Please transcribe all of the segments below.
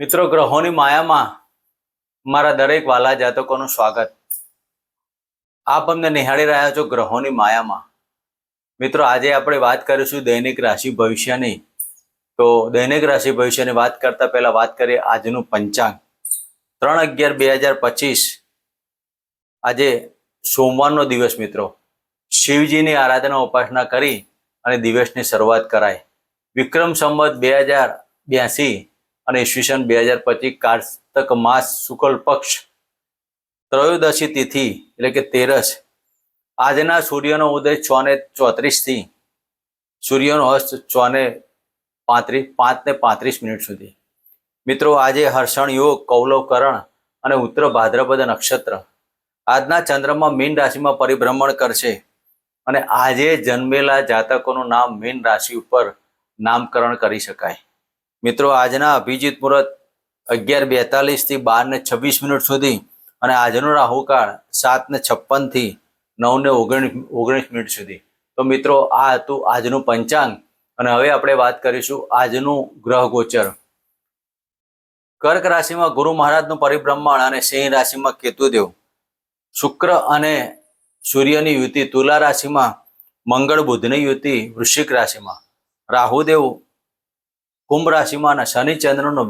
મિત્રો, ગ્રહોની માયામાં મારા દરેક વાલા જાતકોનું સ્વાગત. આપ અમને નિહાળી રહ્યા છો ગ્રહોની માયામાં. મિત્રો, આજે આપણે વાત કરીશું દૈનિક રાશિ ભવિષ્યની. તો દૈનિક રાશિ ભવિષ્યની વાત કરતા પહેલા વાત કરીએ આજનું પંચાંગ. ત્રણ અગિયાર બે હજાર પચીસ. આજે સોમવારનો દિવસ, મિત્રો. શિવજીની આરાધના ઉપાસના કરી અને દિવસની શરૂઆત કરાય વિક્રમ સંવત બે હજાર બ્યાસી. અને ઈસવીસન બે હજાર પચીસ કાર્તક માસ શુક્લ પક્ષ ત્રયોદશી તિથિ એટલે કે તેરસ. આજના સૂર્યનો ઉદય છ ને ચોત્રીસ સૂર્યનો અસ્ત છ પાંત્રીસ પાંચ ને પાંત્રીસ મિનિટ સુધી. મિત્રો, આજે હર્ષણ યોગ કૌલવકરણ અને ઉત્તર ભાદ્રપદ નક્ષત્ર આજના ચંદ્રમાં મીન રાશિમાં પરિભ્રમણ કરશે અને આજે જન્મેલા જાતકોનું નામ મીન રાશિ ઉપર નામકરણ કરી શકાય. મિત્રો, આજના અભિજીત મુહૂર્ત અગિયાર બેતાલીસથી બાર ને છવ્વીસ મિનિટ સુધી અને આજનો રાહુકાળ સાત ને છપ્પનથી નવ ને ઓગણીસ ઓગણીસ મિનિટ સુધી. તો મિત્રો, આ હતું આજનું પંચાંગ અને હવે આપણે વાત કરીશું આજનું ગ્રહ ગોચર. કર્ક રાશિમાં ગુરુ મહારાજનું પરિભ્રમણ અને સિંહ રાશિમાં કેતુદેવ. શુક્ર અને સૂર્યની યુતિ તુલા રાશિમાં મંગળ બુધની યુતિ વૃશ્ચિક રાશિમાં. રાહુદેવ કુંભ રાશિમાં અને શનિ ચંદ્રનો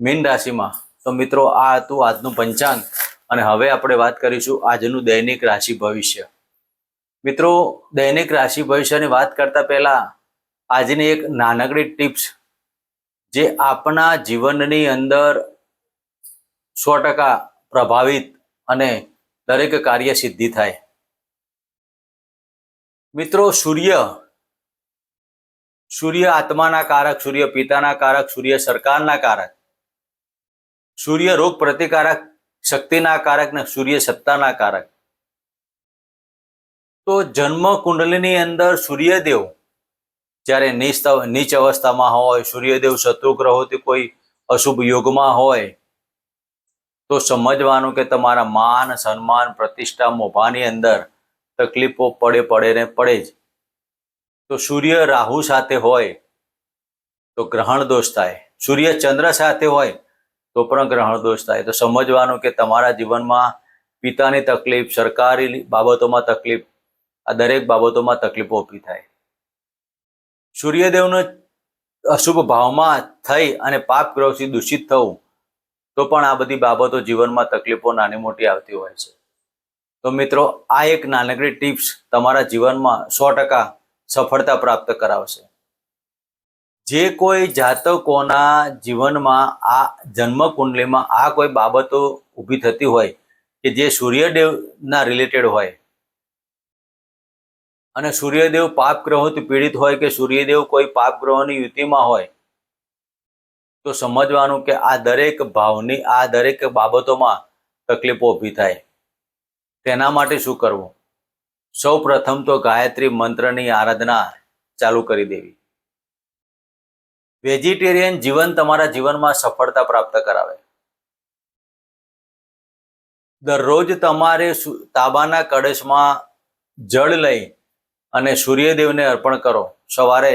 મીન રાશિમાં. તો મિત્રો, આ હતું આજનું પંચાંગ. અને હવે આપણે વાત કરીશું આજનું દૈનિક રાશિ ભવિષ્ય. મિત્રો, દૈનિક રાશિ ભવિષ્યની વાત કરતા પહેલા આજની એક નાનકડી ટિપ્સ. જે આપણા જીવનની અંદર સો ટકા પ્રભાવિત અને દરેક કાર્ય સિદ્ધિ થાય. મિત્રો, સૂર્ય સૂર્ય આત્માના કારક, સૂર્ય પિતાના કારક, સૂર્ય સરકારના કારક. સૂર્ય રોગ પ્રતિકારક શક્તિના કારક ને સૂર્ય સત્તાના કારક. તો જન્મ કુંડલીની અંદર સૂર્યદેવ જ્યારે નીચ અવસ્થામાં હોય, સૂર્યદેવ શત્રુ ગ્રહોથી કોઈ અશુભ યોગમાં હોય, તો સમજવાનું કે તમારા માન, સન્માન, પ્રતિષ્ઠા મોભાની અંદર તકલીફો પડે પડે ને પડે જ. તો સૂર્ય રાહુ સાથે હોય તો ગ્રહણ દોષ થાય. સૂર્ય ચંદ્ર સાથે હોય તો પણ ગ્રહણ દોષ થાય. તો સમજવાનું કે તમારા જીવનમાં પિતાની તકલીફ, સરકારી બાબતોમાં તકલીફ, આ દરેક બાબતોમાં તકલીફો ઊભી થાય. સૂર્યદેવનો અશુભ ભાવમાં થઈ અને પાપ ગ્રહથી દૂષિત થવું, તો પણ આ બધી બાબતો જીવનમાં તકલીફો નાની મોટી આવતી હોય છે. તો મિત્રો, આ એક નાનકડી ટિપ્સ તમારા જીવનમાં સો ટકા સફળતા પ્રાપ્ત કરાવશે. જે કોઈ જાતકોના જીવનમાં આ જન્મ કુંડલીમાં આ કોઈ બાબતો ઊભી થતી હોય કે જે સૂર્યદેવના રિલેટેડ હોય અને સૂર્યદેવ પાપ ગ્રહોથી પીડિત હોય કે સૂર્યદેવ કોઈ પાપ ગ્રહોની યુતિમાં હોય, તો સમજવાનું કે આ દરેક ભાવની, આ દરેક બાબતોમાં તકલીફો ઊભી થાય. તેના માટે શું કરવું? સૌ પ્રથમ તો ગાયત્રી મંત્રની આરાધના ચાલુ કરી દેવી. વેજીટેરિયન જીવન તમારા જીવનમાં સફળતા પ્રાપ્ત કરાવે. દરરોજ તમારે તાબાના કળશમાં જળ લઈ અને સૂર્યદેવને અર્પણ કરો. સવારે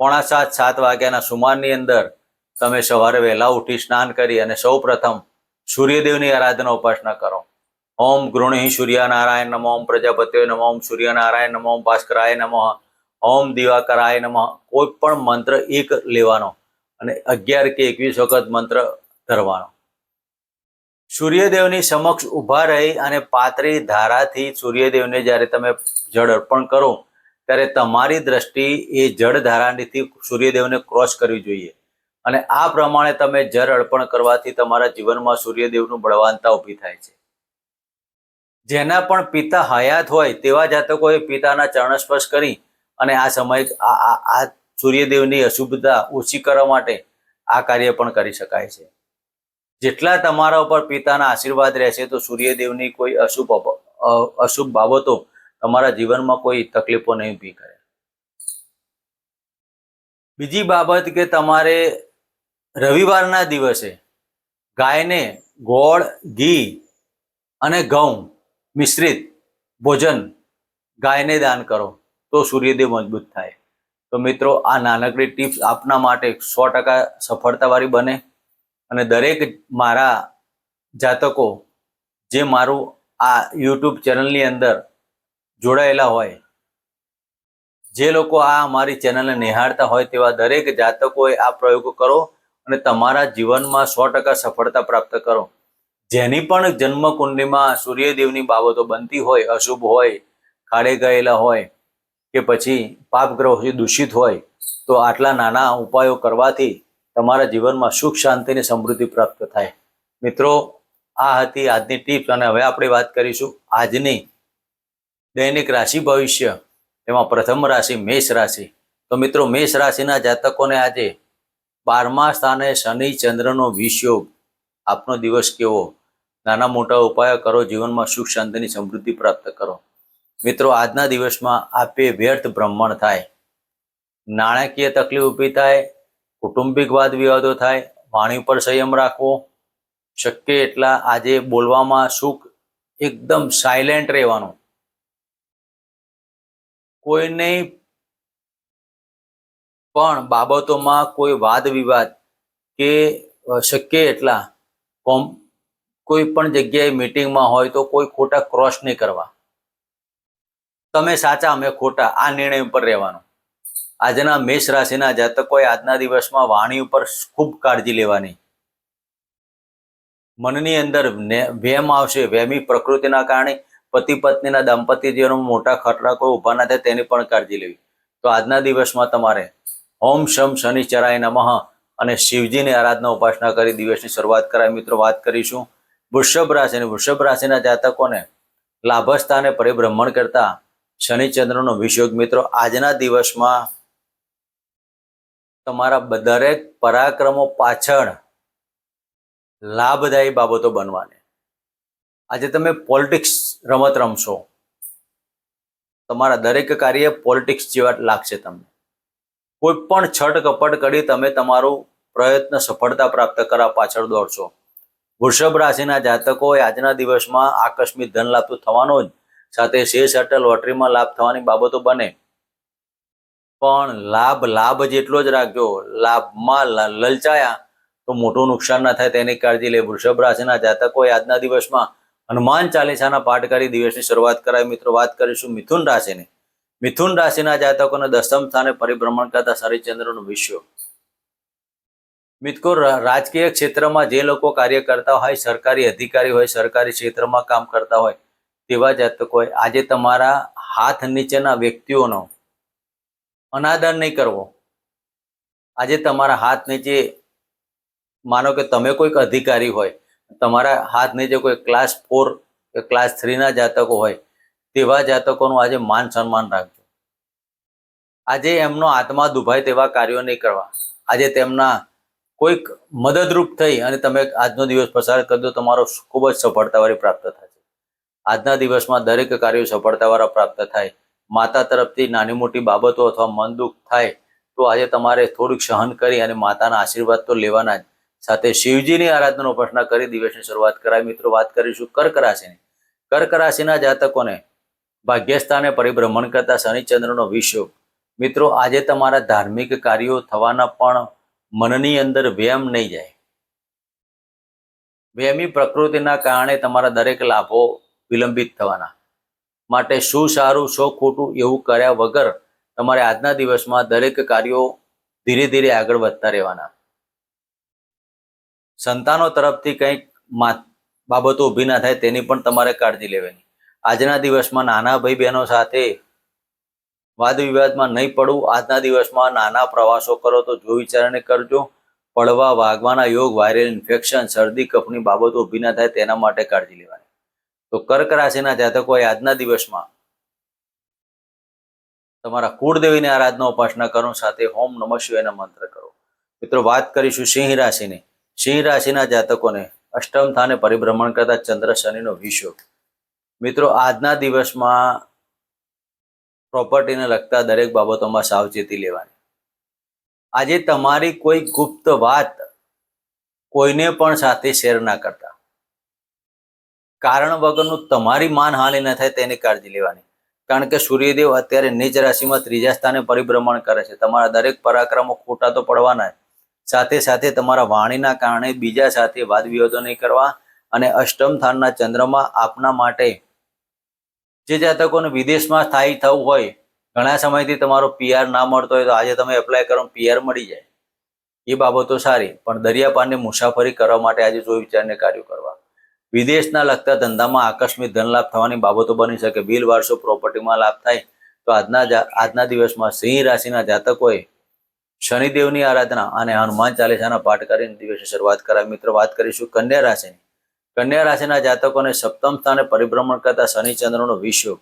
પોણા સાત સાત વાગ્યાના સુમારની અંદર તમે સવારે વહેલા ઉઠી સ્નાન કરી અને સૌ પ્રથમ સૂર્યદેવની આરાધના ઉપાસના કરો. ઓમ ગૃણી સૂર્યનારાયણ નમઃ, ઓમ પ્રજાપતિએ નમઃ, ઓમ સૂર્યનારાયણ નમઃ, ઓમ ભાસ્કરાય નમઃ, ઓમ દિવાકરાય નમઃ, કોઈ પણ મંત્ર એક લેવાનો અને અગિયાર કે એકવીસ વખત મંત્ર ધરવાનો. સૂર્યદેવની સમક્ષ ઊભા રહી અને પાતળી ધારાથી સૂર્યદેવને જ્યારે તમે જળ અર્પણ કરો, ત્યારે તમારી દ્રષ્ટિ એ જળ ધારાથી સૂર્યદેવને ક્રોસ કરવી જોઈએ. અને આ પ્રમાણે તમે જળ અર્પણ કરવાથી તમારા જીવનમાં સૂર્યદેવનું બળવાનતા ઊભી થાય છે. જેના પણ પિતા હયાત હોય તેવા જાતકોએ પિતાના ચરણ સ્પર્શ કરી અને આ સમય આ સૂર્યદેવની અશુભતા ઓછી કરવા માટે આ કાર્ય પણ કરી શકાય છે. જેટલા તમારા ઉપર પિતાના આશીર્વાદ રહેશે તો સૂર્યદેવની કોઈ અશુભ અશુભ બાબતો તમારા જીવનમાં કોઈ તકલીફો નહીં ઊભી કરે. બીજી બાબત કે તમારે રવિવારના દિવસે ગાયને ગોળ, ઘી અને ઘઉં મિશ્રિત ભોજન ગાયને દાન કરો, તો સૂર્યદેવ મજબૂત થાય. તો મિત્રો, આ નાનકડી ટિપ્સ આપના માટે સો ટકા સફળતાવાળી બને અને દરેક મારા જાતકો જે મારું આ યુટ્યુબ ચેનલની અંદર જોડાયેલા હોય, જે લોકો આ અમારી ચેનલને નિહાળતા હોય તેવા દરેક જાતકોએ આ પ્રયોગો કરો અને તમારા જીવનમાં સો ટકા સફળતા પ્રાપ્ત કરો. જેની પણ જન્મ કુંડલીમાં સૂર્યદેવની બાબતો બનતી હોય, અશુભ હોય, ખાડે ગયેલા હોય કે પછી પાપગ્રહોથી દૂષિત હોય, તો આટલા નાના ઉપાયો કરવાથી તમારા જીવનમાં સુખ શાંતિની સમૃદ્ધિ પ્રાપ્ત થાય. મિત્રો, આ હતી આજની ટિપ્સ અને હવે આપણે વાત કરીશું આજની દૈનિક રાશિ ભવિષ્ય, તેમાં પ્રથમ રાશિ મેષ રાશિ. તો મિત્રો, મેષ રાશિના જાતકોને આજે બારમા સ્થાને શનિ ચંદ્રનો વિષયોગ. આપનો દિવસ કેવો નાના મોટા ઉપાયો કરો, જીવનમાં સુખ, શાંતિની સમૃદ્ધિ પ્રાપ્ત કરો. મિત્રો, આજના દિવસમાં આપે વ્યર્થ ભ્રમણ થાય. નાણાકીય તકલીફ ઊભી થાય, કુટુંબિક વાદ વિવાદો થાય, વાણી પર સંયમ રાખવો. શક્ય એટલા આજે બોલવામાં સુખ એકદમ સાયલેન્ટ રહેવાનું. કોઈને પણ બાબતોમાં કોઈ વાદ વિવાદ કે શક્ય એટલા કોમ કોઈ પણ જગ્યાએ મિટિંગમાં હોય તો કોઈ ખોટા ક્રોસ નહીં કરવા. તમે સાચા, અમે ખોટા, આ નિર્ણય ઉપર રહેવાનું. આજના મેષ રાશિના જાતકોએ આજના દિવસમાં વાણી ઉપર ખૂબ કાળજી લેવાની. મનની અંદર વેમ આવશે વેમી પ્રકૃતિના કારણે પતિ પત્નીના દાંપત્ય જીવનમાં મોટા ખતરા કોઈ ઊભા ના થાય તેની પણ કાળજી લેવી. તો આજના દિવસમાં તમારે ઓમ શમ શનિ ચરાય નમઃ અને શિવજીની આરાધના ઉપાસના કરી દિવસની શરૂઆત કરાય. મિત્રો, વાત કરીશું વૃષભ રાશિ અને વૃષભ રાશિના જાતકોને લાભસ્થાને પરિભ્રમણ કરતા શનિચંદ્રનો વિષયોગ મિત્રો, આજના દિવસમાં તમારા દરેક પરાક્રમો પાછળ લાભદાયી બાબતો બનવાની. આજે તમે પોલિટિક્સ રમત રમશો. તમારા દરેક કાર્ય પોલિટિક્સ જેવા લાગશે તમને. કોઈ પણ છટ કપટ કરી તમે તમારું પ્રયત્ન સફળતા પ્રાપ્ત કરવા પાછળ દોડશો. વૃષભ રાશિના જાતકોએ આજના દિવસમાં આકસ્મિક ધન લાભ તો થવાનો જ, સાથે શેર સટ્ટલ લોટરીમાં લાભ થવાની બાબતો બને. પણ લાભ લાભ જેટલો જ રાખજો. લાભમાં લલચાયા તો મોટું નુકસાન ના થાય તેની કાળજી લે વૃષભ રાશિના જાતકોએ આજના દિવસમાં હનુમાન ચાલીસાના પાઠ કરી દિવસની શરૂઆત કરાય મિત્રો, વાત કરીશું મિથુન રાશિની. મિથુન રાશિના જાતકોને દસમ સ્થાને પરિભ્રમણ કરતા શનિચંદ્રનું વિશ્વ. મિત્રો રાજકીય ક્ષેત્રમાં જે લોકો કાર્ય કરતા હોય, સરકારી અધિકારી હોય, સરકારી ક્ષેત્રમાં કામ કરતા હોય, તેવા જાતકોએ આજે તમારા હાથ નીચેના વ્યક્તિઓનો અનાદર નહીં કરવો. આજે તમારા હાથ નીચે, માનો કે તમે કોઈક અધિકારી હોય, તમારા હાથ નીચે કોઈ ક્લાસ ફોર કે ક્લાસ થ્રીના જાતકો હોય, તેવા જાતકોનું આજે માન સન્માન રાખજો. આજે એમનો આત્મા દુભાય તેવા કાર્યો નહીં કરવા. આજે તેમના કોઈક મદદરૂપ થઈ અને તમે આજનો દિવસ પસાર કરી દો તમારો ખૂબ જ સફળતાવાળી પ્રાપ્ત થશે આજના દિવસમાં દરેક કાર્યો સફળતાવાળા પ્રાપ્ત થાય. માતા તરફથી નાની મોટી બાબતો અથવા મન દુઃખ થાય, તો આજે તમારે થોડુંક સહન કરી અને માતાના આશીર્વાદ તો લેવાના જ. સાથે શિવજીની આરાધનાનો ઉપાસના કરી, દિવસની શરૂઆત કરાય મિત્રો, વાત કરીશું કર્ક રાશિની કર્ક રાશિના જાતકોને ભાગ્યસ્થાને પરિભ્રમણ કરતા શનિચંદ્રનો વિષયોગ. મિત્રો, આજે તમારા ધાર્મિક કાર્યો થવાના પણ મનની અંદર વ્યમ નહીં જાય. વ્યમી પ્રકૃતિના કારણે તમારા દરેક લાભો વિલંબિત થવાના. માટે શું સારું, શું ખોટું એવું કર્યા વગર તમારે આજના દિવસમાં દરેક કાર્યો ધીરે ધીરે આગળ વધતા રહેવાના. સંતાનો તરફથી કંઈક બાબતો ઊભી ના થાય તેની પણ તમારે કાળજી લેવાની. આજના દિવસમાં નાના ભાઈ બહેનો સાથે વાદ વિવાદમાં નહીં પડવું. આજના દિવસમાં નાના પ્રવાસો કરો તો જો વિચારને કરજો. પડવા વાગવાના યોગ, વાયરલ ઇન્ફેક્શન, શરદી, કફની બાબતો ઊભી ના થાય તેના માટે કાળજી લેવાની. તો કર્ક રાશિના જાતકોએ આજના દિવસમાં તમારા કુળદેવીની આરાધના ઉપાસના કરો, સાથે હોમ નમઃ શિવાયના મંત્ર કરો. મિત્રો, વાત કરીશું સિંહ રાશિની. સિંહ રાશિના જાતકોને અષ્ટમ સ્થાને પરિભ્રમણ કરતા ચંદ્ર, શનિનો વિશ્વ મિત્રો, આજના દિવસમાં પ્રોપર્ટીને લગતા દરેક બાબતોમાં સાવચેતી લેવાની. આજે તમારી કોઈ ગુપ્ત વાત કોઈને પણ સાથે શેર ના કરતા. કારણ વગરનું તમારી માનહાનિ ન થાય તેની કાળજી લેવાની. કારણ કે સૂર્યદેવ અત્યારે નીચ રાશિમાં ત્રીજા સ્થાને પરિભ્રમણ કરે છે. તમારા દરેક પરાક્રમો ખોટા તો પડવાના. સાથે સાથે તમારા વાણીના કારણે બીજા સાથે વાદ વિવાદો નહીં કરવા અને અષ્ટમ સ્થાનના ચંદ્રમાં આપના માટે જે જાતકોને વિદેશમાં સ્થાયી થવું હોય, ઘણા સમયથી તમારો પીઆર ના મળતો હોય તો આજે તમે એપ્લાય કરો પીઆર મળી જાય. એ બાબતો સારી, પણ દરિયાપારની મુસાફરી કરવા માટે આજે જોઈ વિચારને કાર્યો કરવા. વિદેશના લગતા ધંધામાં આકસ્મિક ધન લાભ થવાની બાબતો બની શકે. બિલ વારસો પ્રોપર્ટીમાં લાભ થાય તો આજના આજના દિવસમાં સિંહ રાશિના જાતકોએ શનિદેવની આરાધના અને હનુમાન ચાલીસાના પાઠ કરીને દિવસે શરૂઆત કરાવી. મિત્રો, વાત કરીશું કન્યા રાશિની. કન્યા રાશિના જાતકોને સપ્તમ સ્થાને પરિભ્રમણ કરતા શનિચંદ્રનો વિષયોગ વિષયો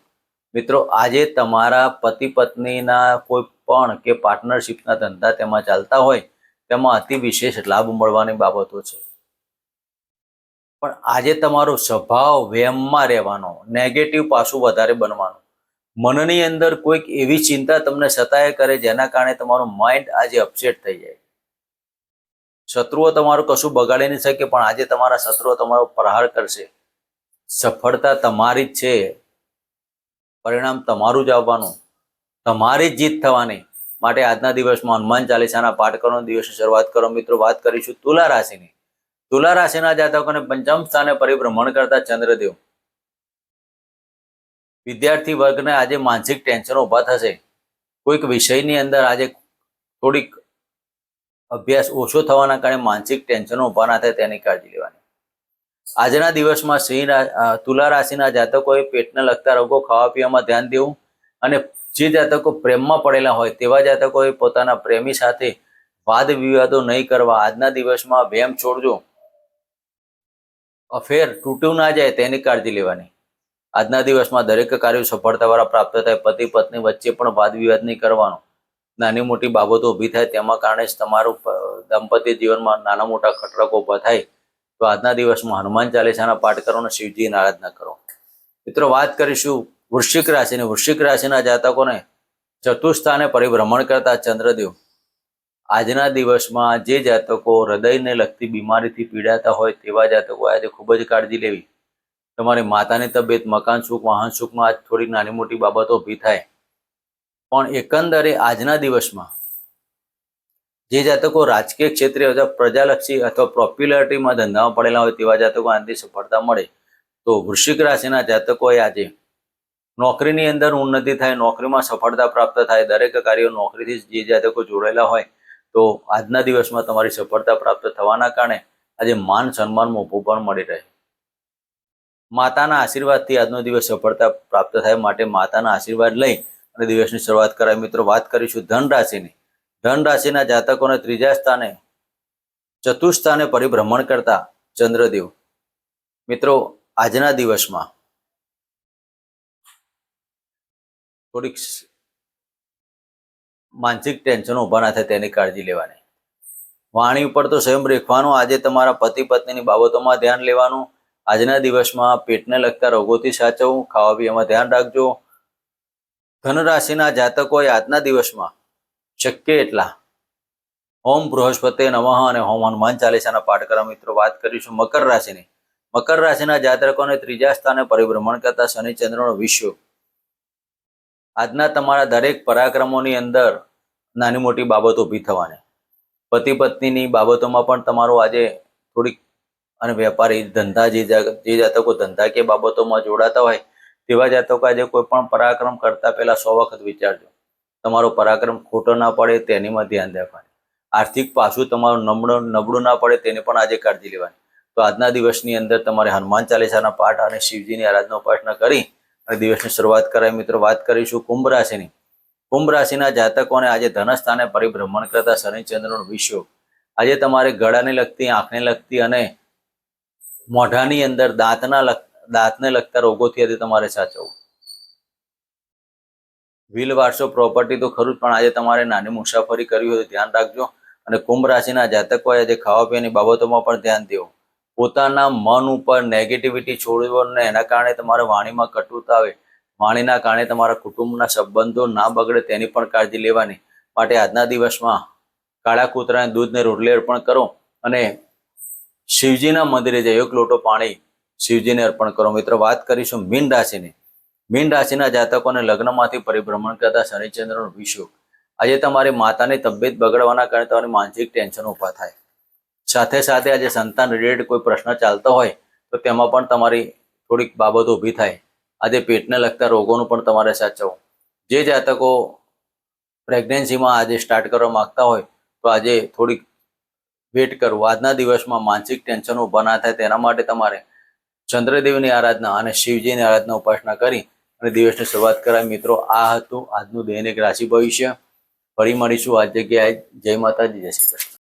મિત્રો, આજે તમારા પતિ પત્નીના કોઈ પણ કે પાર્ટનરશિપના ધંધા તેમાં ચાલતા હોય, તેમાં અતિ વિશેષ લાભ મળવાની બાબતો છે. પણ આજે તમારો સ્વભાવ વ્યમમાં રહેવાનો નેગેટિવ પાસું વધારે બનવાનું. મનની અંદર કોઈક એવી ચિંતા તમને સતાય કરે જેના કારણે તમારું માઇન્ડ આજે અપસેટ થઈ જાય. શત્રુઓ તમારું કશું બગાડી નહીં શકે, પણ આજે તમારા શત્રુઓ તમારો પ્રહાર કરશે. સફળતા તમારી જ છે. પરિણામ તમારું જ આવવાનું. તમારી જ જીત થવાની. માટે આજના દિવસમાં હનુમાન ચાલીસાના પાઠ કરવાનો દિવસે શરૂઆત કરો. મિત્રો, વાત કરીશું તુલા રાશિની. તુલા રાશિના જાતકોને પંચમ સ્થાને પરિભ્રમણ કરતા ચંદ્રદેવ. વિદ્યાર્થી વર્ગને આજે માનસિક ટેન્શનો ઊભા થશે. કોઈક વિષયની અંદર આજે થોડીક અભ્યાસ ઓછો થવાના કારણે માનસિક ટેન્શનો ઊભા ના થાય તેની કાળજી લેવાની. આજના દિવસમાં સિંહ તુલા રાશિના જાતકોએ પેટને લગતા રોગો ખાવા પીવામાં ધ્યાન દેવું અને જે જાતકો પ્રેમમાં પડેલા હોય તેવા જાતકોએ પોતાના પ્રેમી સાથે વાદ વિવાદો નહીં કરવા આજના દિવસમાં વેમ છોડજો. અફેર તૂટ્યું ના જાય તેની કાળજી લેવાની. આજના દિવસમાં દરેક કાર્યો સફળતાવાળા પ્રાપ્ત થાય, પતિ પત્ની વચ્ચે પણ વાદ વિવાદ નહીં કરવાનો. નાની મોટી બાબતો ઊભી થાય તેમાં કારણે જ તમારું દંપતી જીવનમાં નાના મોટા ખટરકો ઊભા થાય. તો આજના દિવસમાં હનુમાન ચાલીસાના પાઠ કરો અને શિવજીની આરાધના કરો. મિત્રો, વાત કરીશું વૃશ્ચિક રાશિની. વૃશ્ચિક રાશિના જાતકોને ચતુર્સ્થાને પરિભ્રમણ કરતા ચંદ્રદેવ. આજના દિવસમાં જે જાતકો હૃદયને લગતી બીમારીથી પીડાતા હોય તેવા જાતકો આજે ખૂબ જ કાળજી લેવી. તમારી માતાની તબિયત, મકાન સુખ, વાહન સુખમાં આજ થોડી નાની મોટી બાબતો ઊભી થાય. પણ એકંદરે આજના દિવસમાં જે જાતકો રાજકીય ક્ષેત્રે અથવા પ્રજાલક્ષી અથવા પોપ્યુલારિટીમાં ધંધામાં પડેલા હોય તેવા જાતકો આનાથી સફળતા મળે, તો વૃશ્ચિક રાશિના જાતકોએ આજે નોકરીની અંદર ઉન્નતિ થાય, નોકરીમાં સફળતા પ્રાપ્ત થાય, દરેક કાર્યો નોકરીથી જે જાતકો જોડાયેલા હોય, તો આજના દિવસમાં તમારી સફળતા પ્રાપ્ત થવાના કારણે આજે માન સન્માન મોભું પણ મળી રહે. માતાના આશીર્વાદથી આજનો દિવસ સફળતા પ્રાપ્ત થાય માટે માતાના આશીર્વાદ લઈ અને દિવસની શરૂઆત કરાય. મિત્રો, વાત કરીશું ધન રાશિની ધન રાશિના જાતકોને ત્રીજા સ્થાને ચતુર્સ્થાને પરિભ્રમણ કરતા ચંદ્રદેવ. મિત્રો, આજના દિવસમાં થોડીક માનસિક ટેન્શનો ઊભા ના થાય તેની કાળજી લેવાની. વાણી ઉપર તો સ્વયં રેખવાનું. આજે તમારા પતિ પત્નીની બાબતોમાં ધ્યાન લેવાનું. આજના દિવસમાં પેટને લગતા રોગોથી સાચવવું. ખાવા પીવામાં ધ્યાન રાખજો. ધનરાશિના જાતકોએ આજના દિવસમાં શક્ય એટલા ઓમ બૃહસ્પતિ નમઃ અને હોમ હનુમાન ચાલીસાના પાઠ કરવા મિત્રો વાત કરીશું મકર રાશિની. મકર રાશિના જાતકોને ત્રીજા સ્થાને પરિભ્રમણ કરતા શનિ ચંદ્રનો વિશ્વ આજના તમારા દરેક પરાક્રમોની અંદર નાની મોટી બાબતો ઊભી થવાની. પતિ પત્નીની બાબતોમાં પણ તમારું આજે થોડીક અને વેપારી ધંધા જે જે જાતકો ધંધાકીય બાબતોમાં જોડાતા હોય તેવા જાતકો આજે કોઈ પણ પરાક્રમ કરતા પહેલા સો વખત વિચારજો. તમારો પરાક્રમ ખોટો ના પડે તેનીમાં ધ્યાન રાખવાનું. આર્થિક પાછું તમારું નબળું નબળું ના પડે તેની પણ આજે કાળજી લેવાની. તો આજના દિવસની અંદર તમારે હનુમાન ચાલીસાના પાઠ અને શિવજીની આરાધના ઉપાસના કરી અને દિવસની શરૂઆત કરાય. મિત્રો, વાત કરીશું કુંભ રાશિની. કુંભ રાશિના જાતકોને આજે ધનસ્થાને પરિભ્રમણ કરતા શનિચંદ્રનો વિષયો આજે તમારે ગળાને લગતી, આંખને લગતી અને મોઢાની અંદર દાંતના લગ દાંતને લગતા રોગોથી આજે તમારે સાચવવું. વ્હીલ વારસો પ્રોપર્ટી તો ખરું જ, પણ આજે તમારે નાની મુસાફરી કરવી હોય ધ્યાન રાખજો અને કુંભ રાશિના જાતકોએ આજે ખાવા પીવાની બાબતોમાં પણ ધ્યાન દેવું પોતાના મન ઉપર નેગેટિવિટી છોડવો અને એના કારણે તમારે વાણીમાં કટુતા આવે. વાણીના કારણે તમારા કુટુંબના સંબંધો ના બગડે તેની પણ કાળજી લેવાની. માટે આજના દિવસમાં કાળા કૂતરાને દૂધને રોટલી અર્પણ કરો અને શિવજીના મંદિરે જઈ એક લોટો પાણી શિવજીને અર્પણ કરો. મિત્રો, વાત કરીશું મીન રાશિની. મીન રાશિના જાતકોને લગ્નમાંથી પરિભ્રમણ કરતા શનિચંદ્રનો વિષુવ આજે તમારી માતાની તબિયત બગડવાના કારણે તમારી માનસિક ટેન્શન ઊભા થાય. સાથે સાથે આજે સંતાન રિલેટેડ કોઈ પ્રશ્ન ચાલતો હોય, તો તેમાં પણ તમારી થોડીક બાબતો ઊભી થાય. આજે પેટને લગતા રોગોનું પણ તમારે સાચવવું. જે જાતકો પ્રેગ્નન્સીમાં આજે સ્ટાર્ટ કરવા માંગતા હોય, તો આજે થોડીક વેટ કરવું આજના દિવસમાં માનસિક ટેન્શન ઊભા ના થાય, તેના માટે તમારે ચંદ્રદેવની આરાધના અને શિવજીની આરાધના ઉપાસના કરી અને દિવસની શરૂઆત કરાય મિત્રો, આ હતું આજનું દૈનિક રાશિ ભવિષ્ય. ફરી મળીશું આ જગ્યાએ. જય માતાજી, જય શ્રી કૃષ્ણ.